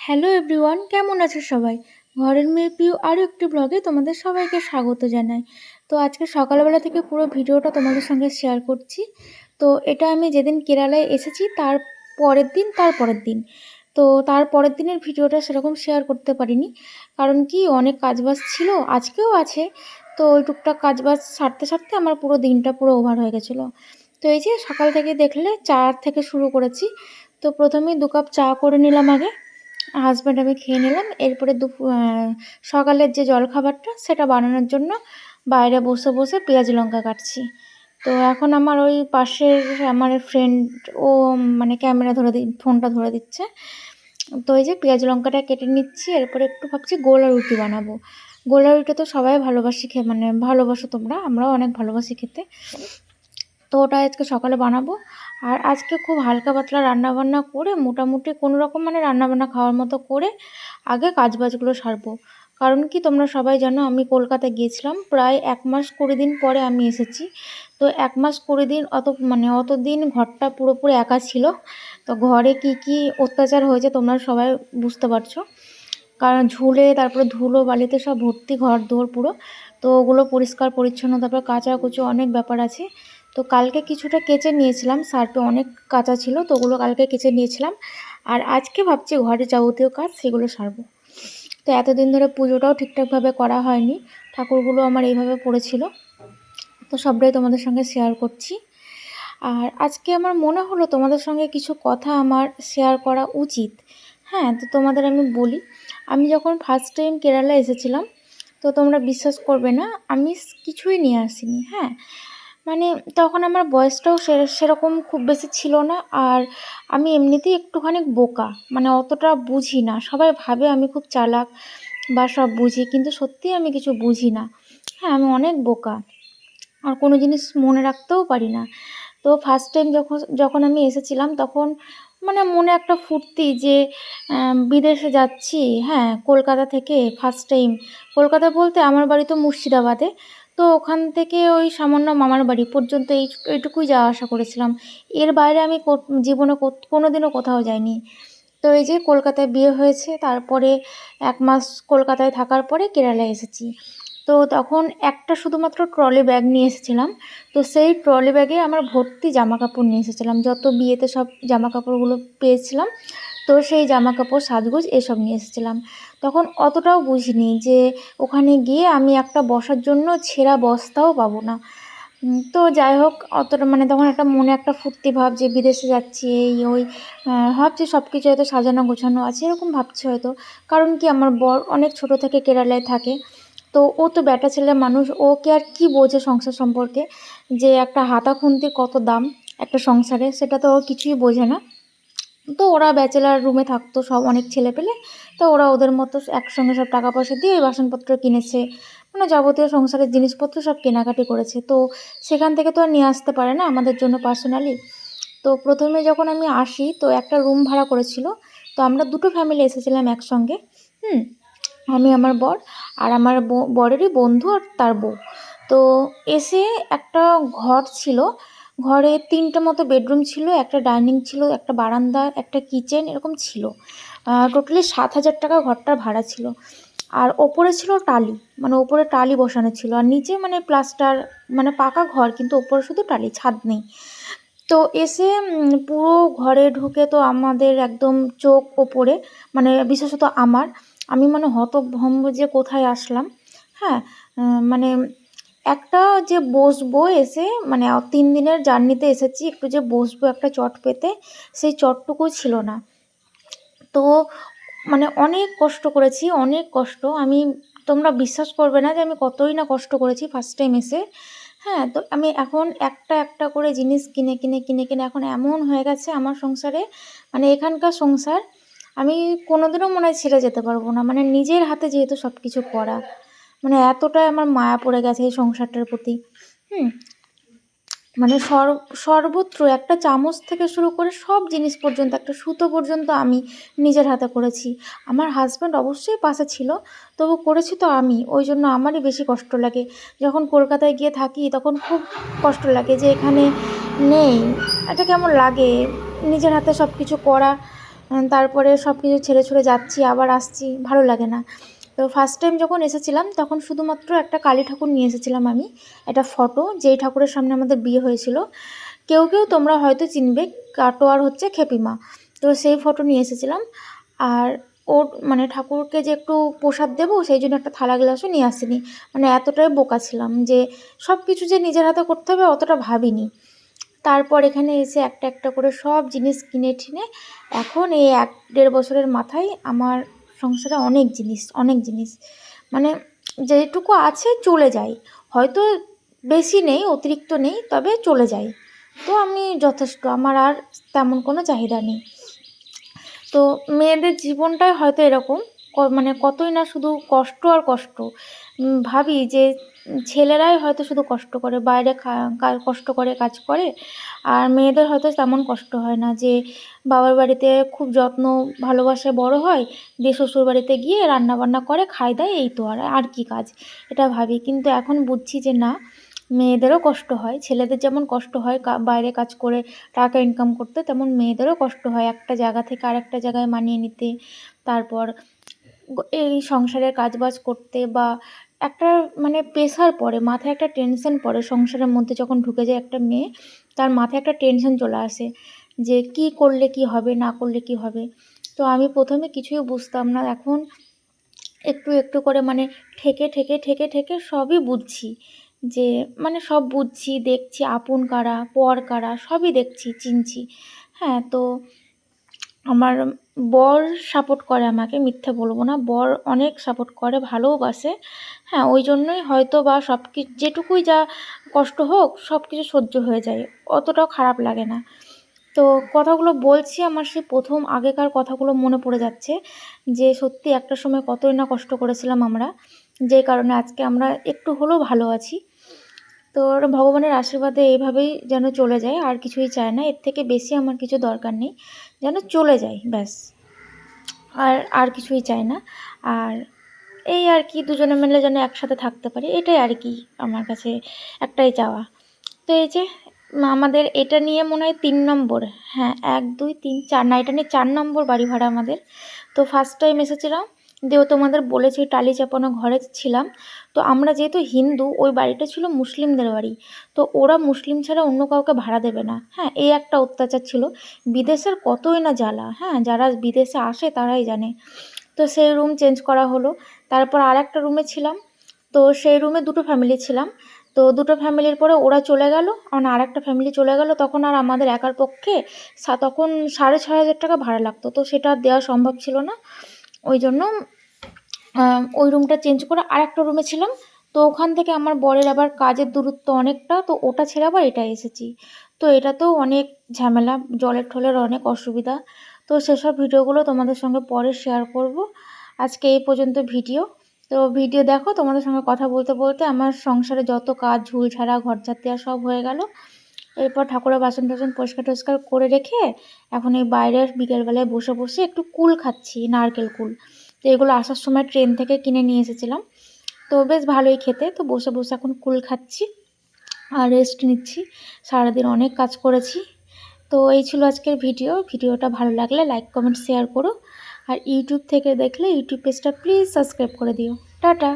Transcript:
Hello everyone কেমন আছো সবাই? ঘরের মেয়ে প্রিয় আরও একটি ব্লগে তোমাদের সবাইকে স্বাগত জানাই। তো আজকে সকালবেলা থেকে পুরো ভিডিওটা তোমাদের সঙ্গে শেয়ার করছি। তো এটা আমি যেদিন কেরালায় এসেছি, তার পরের দিন, তার পরের দিন। তো তার পরের দিনের ভিডিওটা সেরকম শেয়ার করতে পারিনি। কারণ কি, অনেক কাজবাজ ছিল, আজকেও আছে। তো ওই টুকটাক কাজবাজ সারতে সারতে আমার পুরো দিনটা পুরো ওভার হয়ে গেছিল। তো এই যে সকাল থেকে দেখলে চা থেকে শুরু করেছি। তো প্রথমেই দু কাপ চা করে নিলাম আগে। হাজব্যান্ড আমি খেয়ে নিলাম। এরপরে দুপুর সকালের যে জলখাবারটা, সেটা বানানোর জন্য বাইরে বসে বসে পেঁয়াজ লঙ্কা কাটছি। তো এখন আমার ওই পাশের আমার ফ্রেন্ড ও মানে ক্যামেরা ধরে দি ফোনটা ধরে দিচ্ছে। তো এই যে পেঁয়াজ লঙ্কাটা কেটে নিচ্ছি, এরপরে একটু ভাবছি গোলা রুটি বানাবো। গোলা রুটি তো সবাই ভালোবাসি খেয়ে মানে ভালোবাসো তোমরা, আমরাও অনেক ভালোবাসি খেতে। তো ওটা আজকে সকালে বানাবো। আর আজকে খুব হালকা পাতলা রান্নাবান্না করে মোটামুটি কোনো রকম মানে রান্নাবান্না খাওয়ার মতো করে আগে কাজবাজগুলো সারবো। কারণ কি তোমরা সবাই জানো আমি কলকাতায় গিয়েছিলাম, প্রায় এক মাস কুড়ি দিন পরে আমি এসেছি। তো এক মাস কুড়ি দিন অত মানে অত দিন ঘরটা পুরোপুরি একা ছিল। তো ঘরে কি কি অত্যাচার হয়েছে তোমরা সবাই বুঝতে পারছ। কারণ ঝুলে, তারপরে ধুলো, বালিতে সব ভর্তি ঘর দোর পুরো। তো ওগুলো পরিষ্কার, পরিচ্ছন্ন, তারপর কাচা কুচো অনেক ব্যাপার আছে। তো কালকে কিছুটা কেচে নিয়েছিলাম সার্ফে অনেক কাঁচা ছিল, তো ওগুলো কালকে কেচে নিয়েছিলাম। আর আজকে ভাবছি ঘরে যাবতীয় কাজ সেগুলো সারবো। তো এতদিন ধরে পুজোটাও ঠিকঠাকভাবে করা হয়নি, ঠাকুরগুলো আমার এইভাবে পড়েছিল। তো সবটাই তোমাদের সঙ্গে শেয়ার করছি। আর আজকে আমার মনে হলো তোমাদের সঙ্গে কিছু কথা আমার শেয়ার করা উচিত। হ্যাঁ তো তোমাদের আমি বলি, আমি যখন ফার্স্ট টাইম কেরালা এসেছিলাম, তো তোমরা বিশ্বাস করবে না, আমি কিছুই নিয়ে আসিনি। হ্যাঁ মানে তখন আমার বয়সটাও সেরকম খুব বেশি ছিল না। আর আমি এমনিতেই একটুখানি বোকা মানে অতটা বুঝি না। সবাই ভাবে আমি খুব চালাক বা সব বুঝি, কিন্তু সত্যিই আমি কিছু বুঝি না। হ্যাঁ আমি অনেক বোকা আর কোনো জিনিস মনে রাখতেও পারি না। তো ফার্স্ট টাইম যখন যখন আমি এসেছিলাম তখন মানে মনে একটা ফুর্তি যে বিদেশে যাচ্ছি হ্যাঁ কলকাতা থেকে ফার্স্ট টাইম কলকাতা বলতে আমার বাড়ি তো মুর্শিদাবাদে। তো ওখান থেকে ওই সামান্য মামার বাড়ি পর্যন্ত এই এইটুকুই যাওয়া আসা করেছিলাম। এর বাইরে আমি জীবনে কোনো দিনও কোথাও যাইনি। তো এই যে কলকাতায় বিয়ে হয়েছে, তারপরে এক মাস কলকাতায় থাকার পরে কেরালায় এসেছি। তো তখন একটা শুধুমাত্র ট্রলি ব্যাগ নিয়ে এসেছিলাম। তো সেই ট্রলি ব্যাগে আমার ভর্তি জামা কাপড় নিয়ে এসেছিলাম। যত বিয়েতে সব জামা কাপড়গুলো পেয়েছিলাম তো সেই জামা কাপড় সাজগোজ এসব নিয়ে এসেছিলাম। তখন অতটাও বুঝিনি যে ওখানে গিয়ে আমি একটা বসার জন্য ছেঁড়া বস্তাও পাবো না। তো যাই হোক, অতটা মানে তখন একটা মনে একটা ফুর্তি ভাব যে বিদেশে যাচ্ছি, এই ওই ভাবছি সব কিছু হয়তো সাজানো গোছানো আছে, এরকম ভাবছি হয়তো। কারণ কি আমার বর অনেক ছোট থেকে কেরালায় থাকে, তো ও তো ব্যাটা ছেলে মানুষ, ওকে আর কি বোঝে সংসার সম্পর্কে? যে একটা হাতা খুন্তির কত দাম একটা সংসারে, সেটা তো ও কিছুই বোঝে না। তো ওরা ব্যাচেলার রুমে থাকতো, সব অনেক ছেলে পেলে। তো ওরা ওদের মতো একসঙ্গে সব টাকা পয়সা দিয়ে ওই বাসনপত্র কিনেছে। মানে যাবতীয় সংসারের জিনিসপত্র সব কেনাকাটি করেছে। তো সেখান থেকে তো আর নিয়ে আসতে পারে না আমাদের জন্য পার্সোনালি তো প্রথমে যখন আমি আসি, তো একটা রুম ভাড়া করেছিল। তো আমরা দুটো ফ্যামিলি এসেছিলাম একসঙ্গে। হুম, আমি, আমার বর আর আমার বরেরই বন্ধু আর তার বউ। তো এসে একটা ঘর ছিল। ঘরে তিনটে মতো বেডরুম ছিল, একটা ডাইনিং ছিল, একটা বারান্দা, একটা কিচেন এরকম ছিল। টোটালি সাত হাজার টাকা ঘরটার ভাড়া ছিল। আর ওপরে ছিল টালি মানে ওপরে টালি বসানো ছিল। আর নিচে মানে প্লাস্টার মানে পাকা ঘর, কিন্তু ওপরে শুধু টালি, ছাদ নেই। তো এসে পুরো ঘরে ঢুকে তো আমাদের একদম চোখ ওপরে মানে বিশেষত আমার। আমি মানে হতভম্ব যে কোথায় আসলাম হ্যাঁ মানে একটা যে বসবো এসে মানে তিন দিনের জার্নিতে এসেছি, একটু যে বসবো একটা চট পেতে, সেই চটটুকু ছিল না। তো মানে অনেক কষ্ট করেছি, অনেক কষ্ট। আমি, তোমরা বিশ্বাস করবে না যে আমি কতই না কষ্ট করেছি ফার্স্ট টাইম এসে। হ্যাঁ তো আমি এখন একটা একটা করে জিনিস কিনে কিনে কিনে কিনে এখন এমন হয়ে গেছে আমার সংসারে মানে এখানকার সংসার, আমি কোনোদিনও মনে হয় ছেড়ে যেতে পারব না। মানে নিজের হাতে যেহেতু সব কিছু করা মানে এতটাই আমার মায়া পড়ে গেছে এই সংসারটার প্রতি। হুম? মানে সর্বত্র একটা চামচ থেকে শুরু করে সব জিনিস পর্যন্ত, একটা সুতো পর্যন্ত আমি নিজের হাতে করেছি। আমার হাজব্যান্ড অবশ্যই পাশে ছিল, তবু করেছি তো আমি। ওই জন্য আমারই বেশি কষ্ট লাগে। যখন কলকাতায় গিয়ে থাকি, তখন খুব কষ্ট লাগে যে এখানে নেই। এটা কেমন লাগে? নিজের হাতে সব কিছু করা তারপরে সব কিছু ছেড়ে ছুড়ে যাচ্ছি, আবার আসছি, ভালো লাগে না। তো ফার্স্ট টাইম যখন এসেছিলাম, তখন শুধুমাত্র একটা কালী ঠাকুর নিয়ে এসেছিলাম আমি, একটা ফটো যেই ঠাকুরের সামনে আমাদের বিয়ে হয়েছিল। কেউ কেউ তোমরা হয়তো চিনবে, কাটোয়ার হচ্ছে খেপিমা। তো সেই ফটো নিয়ে এসেছিলাম। আর ওর মানে ঠাকুরকে যে একটু প্রসাদ দেবো, সেই জন্য একটা থালা গ্লাসও নিয়ে আসিনি। মানে এতটাই বোকা ছিলাম যে সব কিছু যে নিজের হাতে করতে হবে, অতটা ভাবিনি। তারপর এখানে এসে একটা একটা করে সব জিনিস কিনে ঠিনে এখন এই এক দেড় বছরের মাথায় আমার সংসারে অনেক জিনিস অনেক জিনিস। মানে যেটুকু আছে চলে যায়। হয়তো বেশি নেই, অতিরিক্ত নেই, তবে চলে যায়। তো আমি যথেষ্ট, আমার আর তেমন কোনো চাহিদা নেই। তো মেয়েদের জীবনটাই হয়তো এরকম। মানে কতই না শুধু কষ্ট আর কষ্ট। ভাবি যে ছেলেরাই হয়তো শুধু কষ্ট করে, বাইরে কষ্ট করে, কাজ করে, আর মেয়েদের হয়তো তেমন কষ্ট হয় না যে বাবার বাড়িতে খুব যত্ন, ভালোবাসায় বড় হয়, দিয়ে শ্বশুর বাড়িতে গিয়ে রান্না বান্না করে খাই দেয়, এই তো আর আর কি কাজ। এটা ভাবি, কিন্তু এখন বুঝছি যে না, মেয়েদেরও কষ্ট হয়, ছেলেদের যেমন কষ্ট হয় বাইরে কাজ করে টাকা ইনকাম করতে, তেমন মেয়েদেরও কষ্ট হয় একটা জায়গা থেকে আরেকটা জায়গায় মানিয়ে নিতে। তারপর এই সংসারের কাজবাজ করতে বা একটা মানে প্রেশার পড়ে, মাথায় একটা টেনশন পড়ে সংসারের মধ্যে যখন ঢুকে যায় একটা মেয়ে, তার মাথায় একটা টেনশন চলে আসে যে কি করলে কি হবে, না করলে কি হবে। তো আমি প্রথমে কিছুই বুঝতাম না, এখন একটু একটু করে মানে ঠেকে ঠেকে ঠেকে ঠেকে সবই বুঝছি যে মানে সব বুঝছি, দেখছি আপন কারা, পর কারা, সবই দেখছি, চিনছি। হ্যাঁ তো আমার বর সাপোর্ট করে আমাকে, মিথ্যে বলব না। বর অনেক সাপোর্ট করে ভালোওবাসে হ্যাঁ ওই জন্যই হয়তো বা সব কিছু যেটুকুই যা কষ্ট হোক সব কিছু সহ্য হয়ে যায়। অতটাও খারাপ লাগে না। তো কথাগুলো বলছি, আমার সেই প্রথম আগেকার কথাগুলো মনে পড়ে যাচ্ছে যে, সত্যি একটা সময় কতই না কষ্ট করেছিলাম আমরা। যে কারণে আজকে আমরা একটু হলেও ভালো আছি। তো ভগবানের আশীর্বাদে এইভাবেই যেন চলে যায়, আর কিছুই চায় না। এর থেকে বেশি আমার কিছু দরকার নেই, যেন চলে যায়, ব্যাস। আর আর কিছুই চাই না। আর এই আর কি, দুজনে মিলে যেন একসাথে থাকতে পারি, এটাই আর কি আমার কাছে একটাই চাওয়া। তো এই যে, আমাদের এটা নিয়ে মনে হয় তিন নম্বর। হ্যাঁ এক, দুই, তিন, চার, না, এটা নিয়ে চার নম্বর বাড়ি ভাড়া আমাদের। তো ফার্স্ট টাইম এসেছিলাম দিয়েও তোমাদের বলেছি, টালি চাপানো ঘরে ছিলাম। তো আমরা যেহেতু হিন্দু, ওই বাড়িটা ছিল মুসলিমদের বাড়ি। তো ওরা মুসলিম ছাড়া অন্য কাউকে ভাড়া দেবে না। হ্যাঁ এই একটা অত্যাচার ছিল। বিদেশের কতই না জ্বালা হ্যাঁ যারা বিদেশে আসে তারাই জানে। তো সেই রুম চেঞ্জ করা হলো। তারপর আর একটা রুমে ছিলাম। তো সেই রুমে দুটো ফ্যামিলি ছিলাম। তো দুটো ফ্যামিলির পরে ওরা চলে গেল। আর আর একটা ফ্যামিলি চলে গেল। তখন আর আমাদের একার পক্ষে তখন সাড়ে ছয় হাজার টাকা ভাড়া লাগতো। তো সেটা দেওয়া সম্ভব ছিল না। ওই জন্য ওই রুমটা চেঞ্জ করে আর একটা রুমে ছিলাম। তো ওখান থেকে আমার বরের আবার কাজের দূরত্ব অনেকটা, তো ওটা ছেড়ে আবার এটা এসেছি। তো এটাতেও অনেক ঝামেলা, জলের ঠলের অনেক অসুবিধা। তো সেসব ভিডিওগুলো তোমাদের সঙ্গে পরে শেয়ার করব। আজকে এই পর্যন্ত ভিডিও। তো ভিডিও দেখো, তোমাদের সঙ্গে কথা বলতে বলতে আমার সংসারে যত কাজ ঝুল ছাড়া ঘর সব হয়ে গেল। এরপর ঠাকুরের বাসন টাসন পরিষ্কার টরিষ্কার করে রেখে এখন এই বাইরের বিকেলবেলায় বসে বসে একটু কুল খাচ্ছি, নারকেল কুল। তো এগুলো আসার সময় ট্রেন থেকে কিনে নিয়ে এসেছিলাম। তো বেশ ভালোই খেতে, তো বসে বসে এখন কুল খাচ্ছি আর রেস্ট নিচ্ছি। সারাদিন অনেক কাজ করেছি। তো এই ছিল আজকের ভিডিও। ভিডিওটা ভালো লাগলে লাইক কমেন্ট শেয়ার করো। আর ইউটিউব থেকে দেখলে ইউটিউব পেজটা প্লিজ সাবস্ক্রাইব করে দিও। টাটা!